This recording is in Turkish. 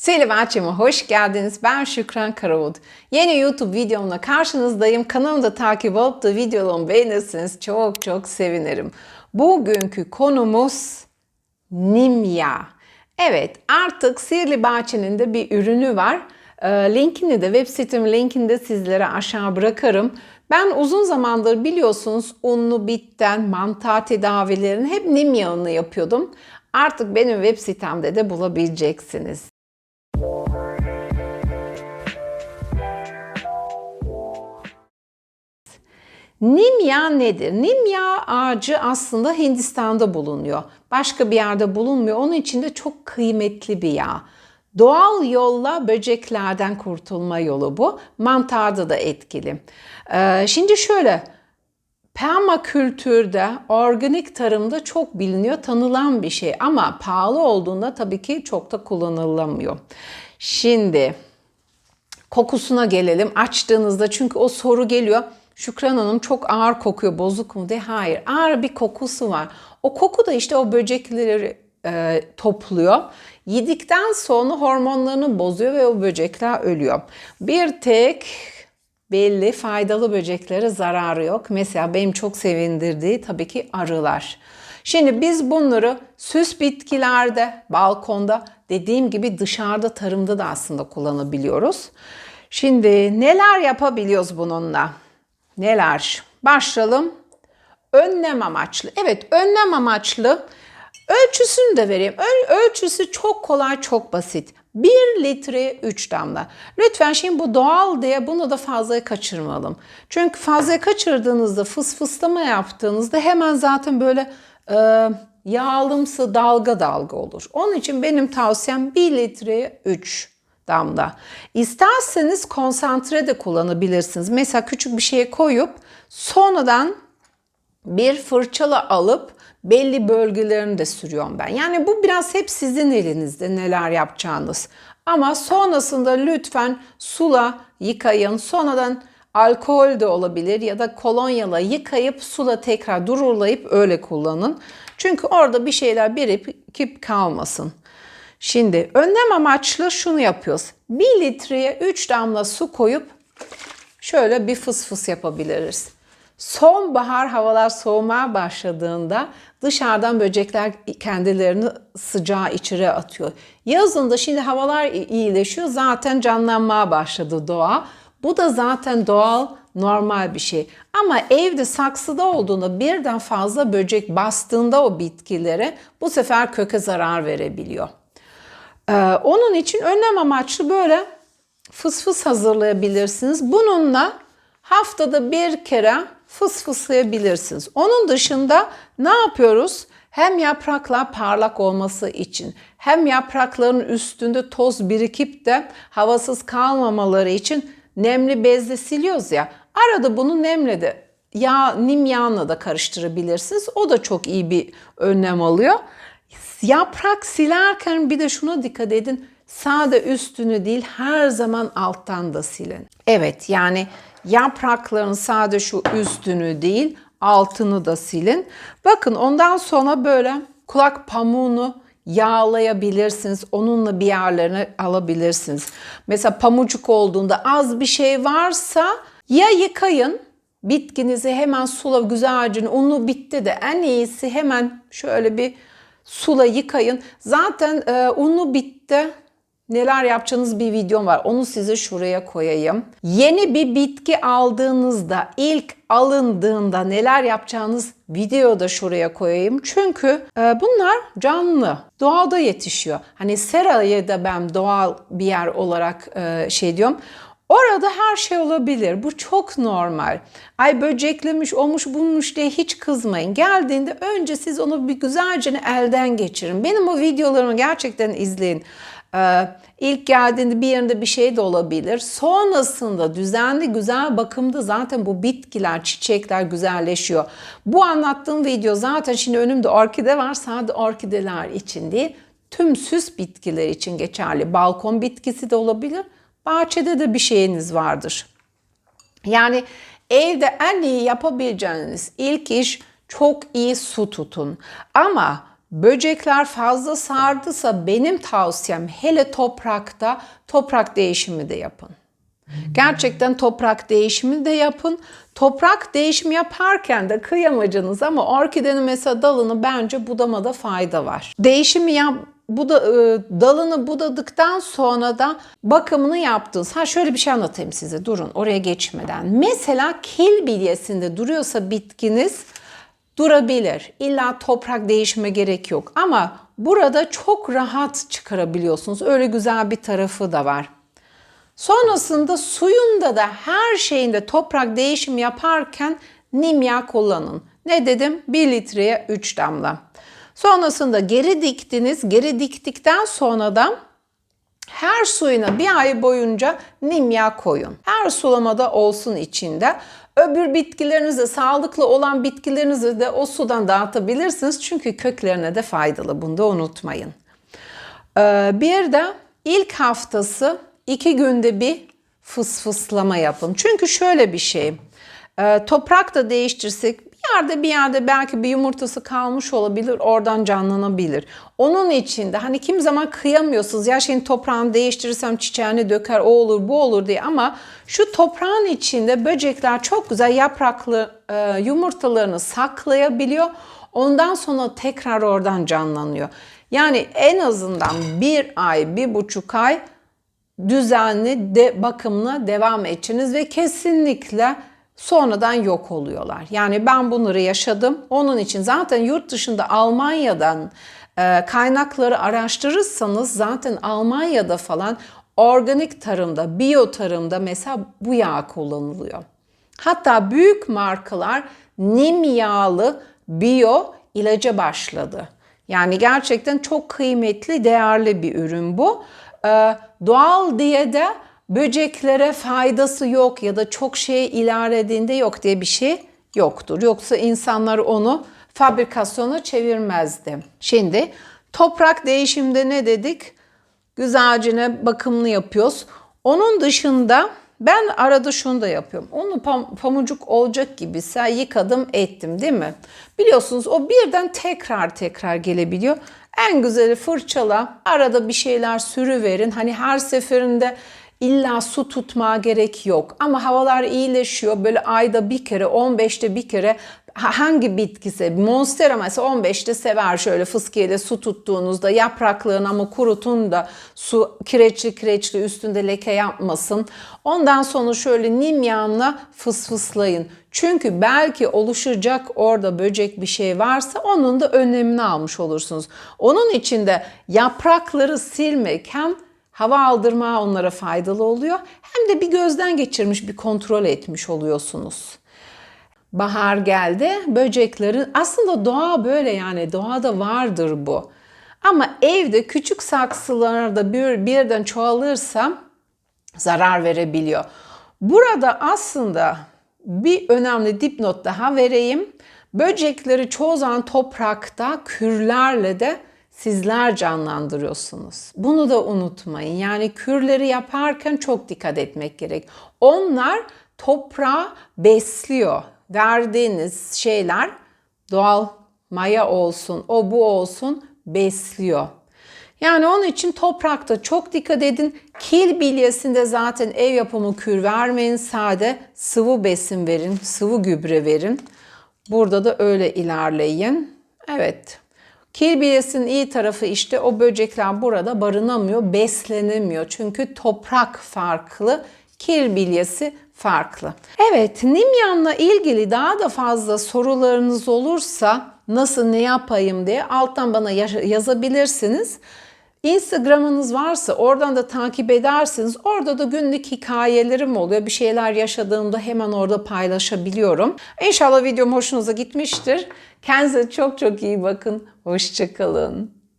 Selim Açım'a hoş geldiniz. Ben Şükran Karavut. Yeni YouTube videomla karşınızdayım. Kanalımı da takip olup da videolarımı beğenirseniz çok çok sevinirim. Bugünkü konumuz Nimya. Evet artık Sihirli Bahçe'nin de bir ürünü var. Ee, Linkini de web sitem linkini de sizlere aşağı bırakırım. Ben uzun zamandır biliyorsunuz unlu bitten mantar tedavilerini hep nim yağını yapıyordum. Artık benim web sitemde de bulabileceksiniz. Nimya nedir? Nimya ağacı aslında Hindistan'da bulunuyor. Başka bir yerde bulunmuyor. Onun için de çok kıymetli bir yağ. Doğal yolla böceklerden kurtulma yolu bu. Mantarda da etkili. Ee, şimdi şöyle, permakültürde, organik tarımda çok biliniyor, tanılan bir şey. Ama pahalı olduğunda tabii ki çok da kullanılamıyor. Şimdi kokusuna gelelim. Açtığınızda çünkü o soru geliyor. Şükran Hanım çok ağır kokuyor, bozuk mu de? Hayır, ağır bir kokusu var. O koku da işte o böcekleri e, topluyor. Yedikten sonra hormonlarını bozuyor ve o böcekler ölüyor. Bir tek belli faydalı böceklere zararı yok. Mesela benim çok sevindirdiği tabii ki arılar. Şimdi biz bunları süs bitkilerde, balkonda, dediğim gibi dışarıda tarımda da aslında kullanabiliyoruz. Şimdi neler yapabiliyoruz bununla? Neler? Başlayalım. Önlem amaçlı. Evet, önlem amaçlı. Ölçüsünü de vereyim. Öl ölçüsü çok kolay, çok basit. 1 litre 3 damla. Lütfen şimdi bu doğal diye bunu da fazla kaçırmayalım. Çünkü fazla kaçırdığınızda fıs fıslama yaptığınızda hemen zaten böyle e, yağlımsı dalga dalga olur. Onun için benim tavsiyem 1 litre 3 damla. İsterseniz konsantre de kullanabilirsiniz. Mesela küçük bir şeye koyup sonradan bir fırçala alıp belli bölgelerini de sürüyorum ben. Yani bu biraz hep sizin elinizde neler yapacağınız. Ama sonrasında lütfen sula yıkayın. Sonradan alkol de olabilir ya da kolonyala yıkayıp sula tekrar dururlayıp öyle kullanın. Çünkü orada bir şeyler birikip kalmasın. Şimdi önlem amaçlı şunu yapıyoruz. 1 litreye 3 damla su koyup şöyle bir fıs fıs yapabiliriz. Sonbahar havalar soğumaya başladığında dışarıdan böcekler kendilerini sıcağı içeri atıyor. Yazında şimdi havalar iyileşiyor zaten canlanmaya başladı doğa. Bu da zaten doğal normal bir şey. Ama evde saksıda olduğunda birden fazla böcek bastığında o bitkilere bu sefer köke zarar verebiliyor. Ee, onun için önlem amaçlı böyle fıs fıs hazırlayabilirsiniz. Bununla haftada bir kere fıs fıslayabilirsiniz. Onun dışında ne yapıyoruz? Hem yapraklar parlak olması için hem yaprakların üstünde toz birikip de havasız kalmamaları için nemli bezle siliyoruz ya. Arada bunu nemle de yağ, nim yağına da karıştırabilirsiniz. O da çok iyi bir önlem alıyor. Yaprak silerken bir de şuna dikkat edin. Sade üstünü değil her zaman alttan da silin. Evet yani yaprakların sade şu üstünü değil altını da silin. Bakın ondan sonra böyle kulak pamuğunu yağlayabilirsiniz. Onunla bir yerlerine alabilirsiniz. Mesela pamucuk olduğunda az bir şey varsa ya yıkayın bitkinizi hemen sula güzelce unlu bitti de en iyisi hemen şöyle bir sula yıkayın. Zaten e, unlu bitti neler yapacağınız bir videom var. Onu size şuraya koyayım. Yeni bir bitki aldığınızda, ilk alındığında neler yapacağınız videoda şuraya koyayım. Çünkü e, bunlar canlı, doğada yetişiyor. Hani serayı da ben doğal bir yer olarak e, şey diyorum. Orada her şey olabilir. Bu çok normal. Ay böceklemiş, olmuş, bulmuş diye hiç kızmayın. Geldiğinde önce siz onu bir güzelce elden geçirin. Benim o videolarımı gerçekten izleyin. Ee, ilk geldiğinde bir yerinde bir şey de olabilir. Sonrasında düzenli güzel bakımda zaten bu bitkiler, çiçekler güzelleşiyor. Bu anlattığım video zaten şimdi önümde orkide var. Sadece orkideler için değil. Tüm süs bitkiler için geçerli. Balkon bitkisi de olabilir. Bahçede de bir şeyiniz vardır. Yani evde en iyi yapabileceğiniz ilk iş çok iyi su tutun. Ama böcekler fazla sardısa benim tavsiyem hele toprakta toprak değişimi de yapın. Gerçekten toprak değişimi de yapın. Toprak değişimi yaparken de kıyamacınız ama orkidenin mesela dalını bence budamada fayda var. Değişimi yap buda, e, dalını budadıktan sonra da bakımını yaptınız. Ha şöyle bir şey anlatayım size durun oraya geçmeden. Mesela kil bilyesinde duruyorsa bitkiniz durabilir. İlla toprak değişime gerek yok. Ama burada çok rahat çıkarabiliyorsunuz. Öyle güzel bir tarafı da var. Sonrasında suyunda da her şeyinde toprak değişim yaparken nimya kullanın. Ne dedim? 1 litreye 3 damla. Sonrasında geri diktiniz. Geri diktikten sonra da her suyuna bir ay boyunca nimya koyun. Her sulamada olsun içinde. Öbür bitkilerinize, sağlıklı olan bitkilerinizi de o sudan dağıtabilirsiniz. Çünkü köklerine de faydalı. Bunu da unutmayın. Ee, bir de ilk haftası iki günde bir fısfıslama yapın. Çünkü şöyle bir şey. e, Toprak da değiştirsek yerde bir yerde belki bir yumurtası kalmış olabilir. Oradan canlanabilir. Onun için de hani kim zaman kıyamıyorsunuz. Ya şeyin toprağını değiştirirsem çiçeğini döker o olur bu olur diye. Ama şu toprağın içinde böcekler çok güzel yapraklı e, yumurtalarını saklayabiliyor. Ondan sonra tekrar oradan canlanıyor. Yani en azından bir ay, bir buçuk ay düzenli de bakımla devam edeceğiniz ve kesinlikle sonradan yok oluyorlar. Yani ben bunları yaşadım. Onun için zaten yurt dışında Almanya'dan e, kaynakları araştırırsanız zaten Almanya'da falan organik tarımda, biyo tarımda mesela bu yağ kullanılıyor. Hatta büyük markalar nim yağlı biyo ilaca başladı. Yani gerçekten çok kıymetli, değerli bir ürün bu. Ee, doğal diye de böceklere faydası yok ya da çok şey ilerlediğinde yok diye bir şey yoktur. Yoksa insanlar onu fabrikasyona çevirmezdi. Şimdi toprak değişimde ne dedik? Güzelcine bakımlı yapıyoruz. Onun dışında ben arada şunu da yapıyorum. Onu pam- pamucuk olacak gibi sen yıkadım ettim değil mi? Biliyorsunuz o birden tekrar tekrar gelebiliyor. En güzeli fırçala, arada bir şeyler sürüverin. Hani her seferinde illa su tutmaya gerek yok. Ama havalar iyileşiyor. Böyle ayda bir kere, 15'te bir kere hangi bitkisi, monstera mesela 15'te sever şöyle fıskiyeyle su tuttuğunuzda yapraklarını ama kurutun da su kireçli kireçli üstünde leke yapmasın. Ondan sonra şöyle nim yağına fısfıslayın. Çünkü belki oluşacak orada böcek bir şey varsa onun da önlemini almış olursunuz. Onun için de yaprakları silmek hem hava aldırma onlara faydalı oluyor hem de bir gözden geçirmiş bir kontrol etmiş oluyorsunuz. Bahar geldi. Böceklerin aslında doğa böyle yani doğada vardır bu. Ama evde küçük saksılarda bir, birden çoğalırsa zarar verebiliyor. Burada aslında bir önemli dipnot daha vereyim. Böcekleri çoğu zaman toprakta kürlerle de sizler canlandırıyorsunuz. Bunu da unutmayın. Yani kürleri yaparken çok dikkat etmek gerek. Onlar toprağı besliyor verdiğiniz şeyler doğal maya olsun, o bu olsun besliyor. Yani onun için toprakta çok dikkat edin. Kil bilyesinde zaten ev yapımı kür vermeyin. Sade sıvı besin verin, sıvı gübre verin. Burada da öyle ilerleyin. Evet. Kil bilyesinin iyi tarafı işte o böcekler burada barınamıyor, beslenemiyor. Çünkü toprak farklı, kil bilyesi farklı. Evet, Nimyan'la ilgili daha da fazla sorularınız olursa nasıl ne yapayım diye alttan bana yazabilirsiniz. Instagram'ınız varsa oradan da takip edersiniz. Orada da günlük hikayelerim oluyor. Bir şeyler yaşadığımda hemen orada paylaşabiliyorum. İnşallah videom hoşunuza gitmiştir. Kendinize çok çok iyi bakın. Hoşçakalın.